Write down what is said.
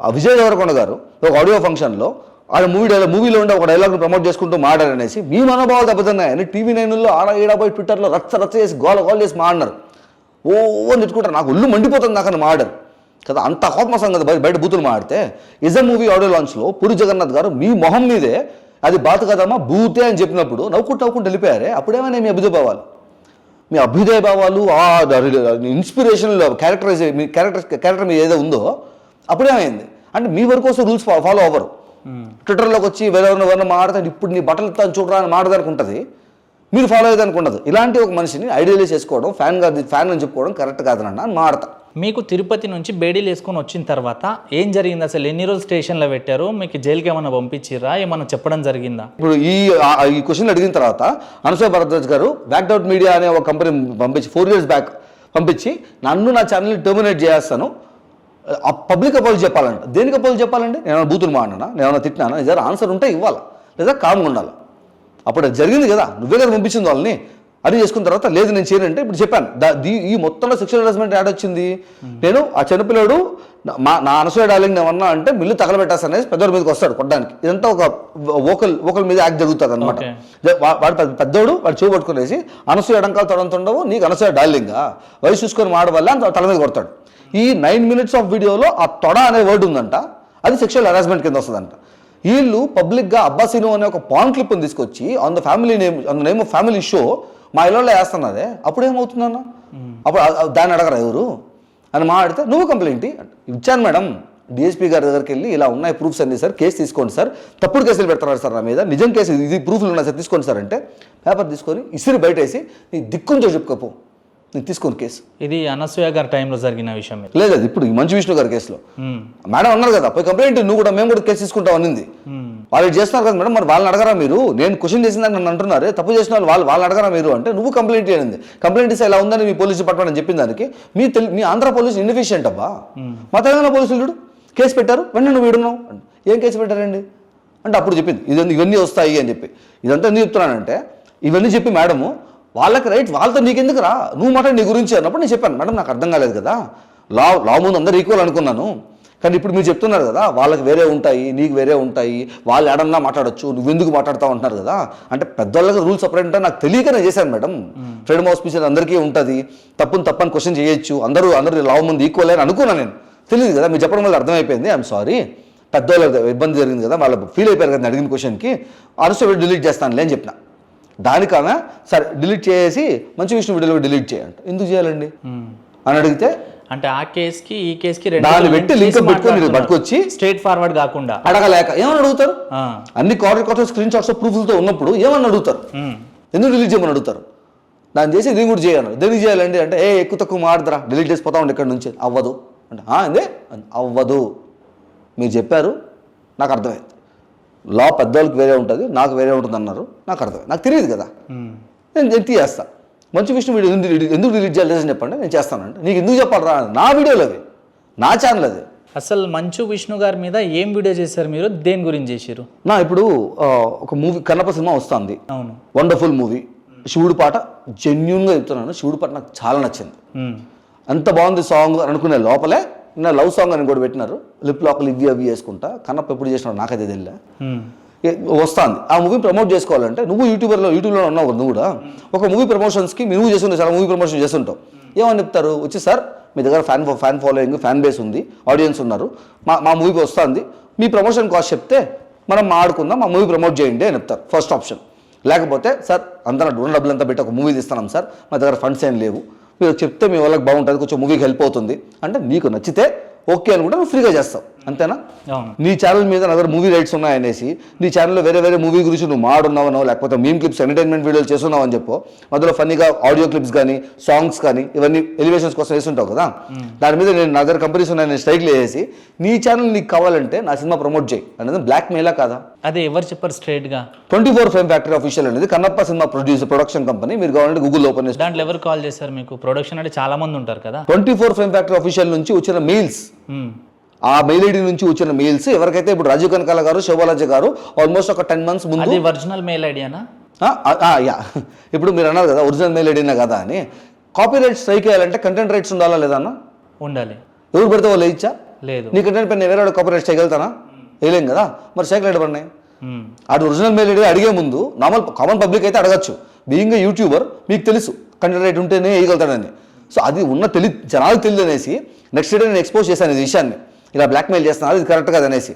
ఆ విజయ్ దేవరకొండ గారు ఒక ఆడియో ఫంక్షన్లో ఆయన మూవీ డైలాగ్ మూవీలో ఉండే ఒక డైలాగ్ను ప్రమోట్ చేసుకుంటూ మాట్లాడనేసి మీ మనోభావాలు అని టీవీ నైన్లో ఆడ ఈడపోయి ట్విట్టర్లో రచ్చ రచ్చ చేసి గోల గోల చేసి మాడినారు. ఓ ఓ నెట్టుకుంటారు నాకు ఒళ్ళు మండిపోతుంది నాకు అని మాడారు. కదా అంత కోపం కదా బయట బయట బూతులు మాడితే ఇజం మూవీ ఆడియో లాంచ్లో పూరి జగన్నాథ్ గారు మీ మొహం మీదే అది బాత కదమ్మా బూతే అని చెప్పినప్పుడు నవ్వుకుంటూ నవ్వుకుంటూ వెళ్ళిపోయారే. అప్పుడేమైనా మీ అభ్యుదయ భావాలు? మీ అభ్యుదయ భావాలు ఆ ఇన్స్పిరేషన్ క్యారెక్టరైజ్ మీ క్యారెక్టర్ క్యారెక్టర్ మీద ఏదో ఉందో అప్పుడేమైంది? అంటే మీ వరకు వస్తే రూల్స్ ఫాలో అవ్వరు. ట్విట్టర్లోకి వచ్చి ఎవరెవరిని ఎవరిని మాడతాడు ఇప్పుడు నీ బట్టలు తాను చూడరా అని మాడదానికి ఉంటుంది. మీరు ఫాలో అయ్యేదానికి ఉండదు. ఇలాంటి ఒక మనిషిని ఐడియలైజ్ చేసుకోవడం ఫ్యాన్ కాదు ఫ్యాన్ అని చెప్పుకోవడం కరెక్ట్ కాదనన్నా అని మాడతా. మీకు తిరుపతి నుంచి బేడీలు వేసుకొని వచ్చిన తర్వాత ఏం జరిగింది అసలు? ఎన్ని రోజులు స్టేషన్లో పెట్టారు? మీకు జైలుకి ఏమైనా పంపించిర్రా? ఏమైనా చెప్పడం జరిగిందా? ఇప్పుడు ఈ ఈ క్వశ్చన్ అడిగిన తర్వాత అనసూయ భరద్వాజ్ గారు బ్యాక్ అవుట్ మీడియా అనే ఒక కంపెనీ పంపించి ఫోర్ ఇయర్స్ బ్యాక్ పంపించి నన్ను నా ఛానల్ని టర్మినేట్ చేస్తాను ఆ పబ్లిక్ అపోజ్ చెప్పాలంట. దేనికి అపోజ్ చెప్పాలండి? నేను ఏమైనా బూతులు మాడినా నేను ఏమైనా తిట్టినానా? ఏదైనా ఆన్సర్ ఉంటే ఇవ్వాలి? లేదా కామ్గా ఉండాలి? అప్పుడు జరిగింది కదా. నువ్వే కదా పంపించింది వాళ్ళని. అది చేసుకున్న తర్వాత లేదు నేను చేయనంటే ఇప్పుడు చెప్పాను. ఈ మొత్తంలో సెక్షువల్ హెరాస్మెంట్ యాడ్ వచ్చింది. నేను ఆ చిన్నపిల్లడు మా నా అనసూయ డార్లింగ్ ఏమన్నా అంటే మిల్లు తగలబెట్టేస్తానేసి పెద్దోడి మీదకి వస్తాడు కొట్టడానికి. ఇదంతా ఒక ఓకల్ ఓకల్ మీద యాక్ట్ జరుగుతుంది అనమాట. వాడు పెద్ద- పెద్దోడు వాడు చెవు పట్టుకునేసి అనసూయ ఎడంకాలు తొడంతుండవు నీకు అనసూయ డార్లింగా వయసు చూసుకొని మాడ వల్ల అంత తల మీద కొడతాడు. ఈ నైన్ మినిట్స్ ఆఫ్ వీడియోలో ఆ తొడ అనే వర్డ్ ఉందంట. అది సెక్షువల్ హెరాస్మెంట్ కింద వస్తుందంట. వీళ్ళు పబ్లిక్గా అబ్బాసీను అనే ఒక పాన్ క్లిప్ని తీసుకొచ్చి on the family name on the name of family show మా ఇళ్ళలో వేస్తున్నదే అప్పుడు ఏమవుతుందన్న అప్పుడు దాన్ని అడగరా ఎవరు? అని మాట్లాడితే నువ్వు కంప్లైంట్ ఇచ్చాను మేడం. డిఎస్పీ గారి దగ్గరికి వెళ్ళి ఇలా ఉన్నాయి ప్రూఫ్స్ అన్ని సార్ కేసు తీసుకోండి సార్. తప్పుడు కేసులు పెడతారు సార్ నా మీద. నిజం కేసు ఇది ప్రూఫ్లు ఉన్నాయి సార్ తీసుకోండి సార్. అంటే పేపర్ తీసుకొని ఇసిరి బయట వేసి నీ దిక్కుంచో చెప్పుకోపో. నీకు తీసుకోండి కేసు. ఇది అనసూయ గారి టైంలో జరిగిన విషయం లేదు ఇప్పుడు మంచు విష్ణు గారి కేసులో. మేడం అన్నారు కదా పోయి కంప్లైంట్ నువ్వు కూడా మేము కూడా కేసు తీసుకుంటాం అనింది. వాళ్ళు చేస్తున్నారు కదా మేడం మరి వాళ్ళని అడగరా మీరు? నేను క్వశ్చన్ చేసిన నన్ను అంటున్నారు. తప్పు చేసిన వాళ్ళు వాళ్ళు వాళ్ళని అడగరా మీరు అంటే నువ్వు కంప్లైంట్ చేయండి కంప్లైంట్ ఇస్తే ఎలా ఉందని మీ పోలీస్ డిపార్ట్మెంట్ అని చెప్పిన దానికి మీ తెలి మీ ఆంధ్ర పోలీస్ ఇన్ఎఫిషియంట్ అబ్బా. మా తెలంగాణ పోలీసులు చూడు కేసు పెట్టారు వెంటనే నువ్వు వీడున్నావు. ఏం కేసు పెట్టారండి? అంటే అప్పుడు చెప్పింది ఇదంతా ఇవన్నీ వస్తాయి అని చెప్పి. ఇదంతా ఎందుకు చెప్తున్నానంటే ఇవన్నీ చెప్పి మేడము వాళ్ళకి రైట్ వాళ్ళతో నీకెందుకు రా నువ్వు మాట నీ గురించి అన్నప్పుడు నేను చెప్పాను మేడం నాకు అర్థం కాలేదు కదా. లా లా ముందు అందరు ఈక్వల్ అనుకున్నాను. కానీ ఇప్పుడు మీరు చెప్తున్నారు కదా వాళ్ళకి వేరే ఉంటాయి నీకు వేరే ఉంటాయి వాళ్ళు ఏడన్నా మాట్లాడొచ్చు నువ్వు ఎందుకు మాట్లాడతావు అంటున్నారు కదా. అంటే పెద్దవాళ్ళకి రూల్స్ సపరేట్ అంటే నాకు తెలియక నేను చేశాను మేడం. ఫ్రీడమ్ ఆఫ్ స్పీచ్ అందరికీ ఉంటుంది. తప్పుని తప్పని క్వశ్చన్ చేయొచ్చు. అందరూ అందరూ లావు ముందు ఈక్వల్ అని అనుకున్నాను నేను. తెలియదు కదా మీరు చెప్పడం వల్ల అర్థమైపోయింది. ఐఎమ్ సారీ పెద్దవాళ్ళకి ఇబ్బంది జరిగింది కదా వాళ్ళు ఫీల్ అయిపోయారు కదా అడిగిన క్వశ్చన్కి అనసు డిలీట్ చేస్తానులే అని చెప్పిన. దానికన్నా సరే డిలీట్ చేసి మంచి విషయం వీడియోలో డిలీట్ చేయండి ఎందుకు చేయాలండి. అని అడిగితే అంటే ఆ కేసుకి ఈ కేసుకి దాన్ని పెట్టి లింక్ పెట్టుకొని పట్టుకొచ్చి స్ట్రేట్ ఫార్వర్డ్ కాకుండా. అడగలేక ఏమని అడుగుతారు. అన్ని కార్డర్ కార్డర్ స్క్రీన్ షాట్స్ ప్రూఫ్లతో ఉన్నప్పుడు ఏమని అడుగుతారు. ఎందుకు డిలీట్ చేయమని అడుగుతారు? దాన్ని చేసి దీన్ని కూడా చేయను దేనికి చేయాలండి అంటే ఏ ఎక్కువ తక్కువ మాడదరా డిలీట్ చేసిపోతా ఉండి ఇక్కడ నుంచి. అవ్వదు. అంటే "ఆ, ఏంది? అవ్వదు. మీరు చెప్పారు నాకు అర్థమైంది. లా పెద్దవాళ్ళకి వేరే ఉంటుంది నాకు వేరే ఉంటుంది అన్నారు నాకు అర్థమైంది. నాకు తెలియదు కదా. నేను నేను తీయేస్తా మంచి విషయం వీడియో ఎందుకు ఎందుకు డిలీట్ చేయాలి అని చెప్పండి నేను చేస్తానంటే. నీకు ఎందుకు చెప్పాలరా? నా వీడియోలు అవి. నా ఛానల్ అది. అసలు మంచు విష్ణు గారి మీద ఏం వీడియో చేశారు మీరు? దేని గురించి చేశారు? నా ఇప్పుడు ఒక మూవీ కన్నప్ప సినిమా వస్తుంది. అవును. వండర్ఫుల్ మూవీ శివుడు పాట జెన్యున్గా చెప్తున్నాను శివుడు పాట నాకు చాలా నచ్చింది. అంత బాగుంది సాంగ్ అని అనుకునే లోపలే నా లవ్ సాంగ్ అని కూడా పెట్టినారు. లిప్ లాక్లు ఇవి అవి వేసుకుంటా. కన్నప్ప ఎప్పుడు చేసినాడు నాకైతే తెలియలే. వస్తుంది. ఆ మూవీ ప్రమోట్ చేసుకోవాలంటే నువ్వు యూట్యూబర్లో యూట్యూబ్లో ఉన్నావు నువ్వు కూడా. ఒక మూవీ ప్రమోషన్స్కి మీ నువ్వు చేస్తుంటావు చాలా మూవీ ప్రమోషన్ చేస్తుంటావు. ఏమని చెప్తారు? వచ్చి సార్ మీ దగ్గర fan fan following fan base ఉంది ఆడియన్స్ ఉన్నారు. మా మా మూవీకి వస్తుంది. మీ ప్రమోషన్ కాస్ట్ చెప్తే మనం ఆడుకుందాం మా మూవీ ప్రమోట్ చేయండి అని చెప్తారు. ఫస్ట్ ఆప్షన్ లేకపోతే సార్ అంతా ఉన్న డబ్బులు అంతా పెట్టి ఒక మూవీ తీస్తున్నాం సార్. మా దగ్గర ఫండ్స్ ఏం లేవు. మీరు చెప్తే మీ వాళ్ళకి బాగుంటుంది కొంచెం మూవీకి హెల్ప్ అవుతుంది. అంటే నీకు నచ్చితే ఓకే అని కూడా నువ్వు ఫ్రీగా చేస్తావు. అంతేనా? నీ ఛానల్ మీద దగ్గర మూవీ రైట్స్ ఉన్నాయనేసి నీ ఛానల్లో వేరే వేరే మూవీ గురించి నువ్వు మాడున్నావనో లేకపోతే మీమ్ క్లిప్స్ ఎంటర్టైన్మెంట్ వీడియోలు చేస్తున్నావు అని చెప్పు. మధ్యలో ఫన్నీగా ఆడియో క్లిప్స్ కానీ సాంగ్స్ కానీ ఇవన్నీ ఎలివేషన్స్ కోసం వేస్తుంటావు కదా? దాని మీద నేను నా దగ్గర కంపెనీస్ ఉన్నాయి నేను స్ట్రైక్లు వేసి నీ ఛానల్ నీకు కావాలంటే నా సినిమా ప్రమోట్ చేయి. అనేది బ్లాక్ మెయిలా కాదా? అదే ఎవరు చెప్పారు స్ట్రైట్గా? Twenty four frame factory official అనేది Kannappa cinema producer production company మీరు కావాలంటే గూగుల్ ఓపెన్ చేసి దాంట్లో ఎవరు కాల్ చేశారు మీకు? ప్రొడక్షన్ అంటే చాలా మంది ఉంటారు కదా? Twenty four frame factory official నుంచి వచ్చిన మెయిల్స్. ఆ మెయిల్ ఐడి నుంచి వచ్చిన మెయిల్స్ ఎవరికైతే ఇప్పుడు రాజీవ్ కనకాల గారు శోభాలాజీ గారు ఆల్మోస్ట్ ఒక టెన్ మంత్స్ ముందు అది ఒరిజినల్ మెయిల్ ఐడియానా ఆ, యా. ఇప్పుడు మీరు అన్నారు కదా ఒరిజినల్ మెయిల్ ఐడినా కదా అని. కాపీ రైట్స్ స్ట్రైక్ చేయాలంటే కంటెంట్ రైట్స్ ఉండాలా లేదా అన్న? ఉండాలి. ఎవరు పెడితే వాళ్ళు ఇచ్చా లేదు. నీకంటే నేను వేరే కాపరేట్ చేయగలుగుతానా? వేయలేం కదా? మరి సైకిల్ ఎక్కడ పడినాయి. ఆడు ఒరిజినల్ మెయిల్ ఐడి అడిగే ముందు నార్మల్ కామన్ పబ్లిక్ అయితే అడగచ్చు. బీయింగ్ యూట్యూబర్ మీకు తెలుసు కంటెంట్ రైట్ ఉంటేనే వేయగలుగుతాడని. సో అది ఉన్న తెలి జనాలకు తెలియదు అనేసి నెక్స్ట్ డే నేను ఎక్స్పోజ్ చేశాను ఈ విషయాన్ని. ఇలా బ్లాక్మెయిల్ చేస్తున్నారు అది కరెక్ట్ కాదు అనేసి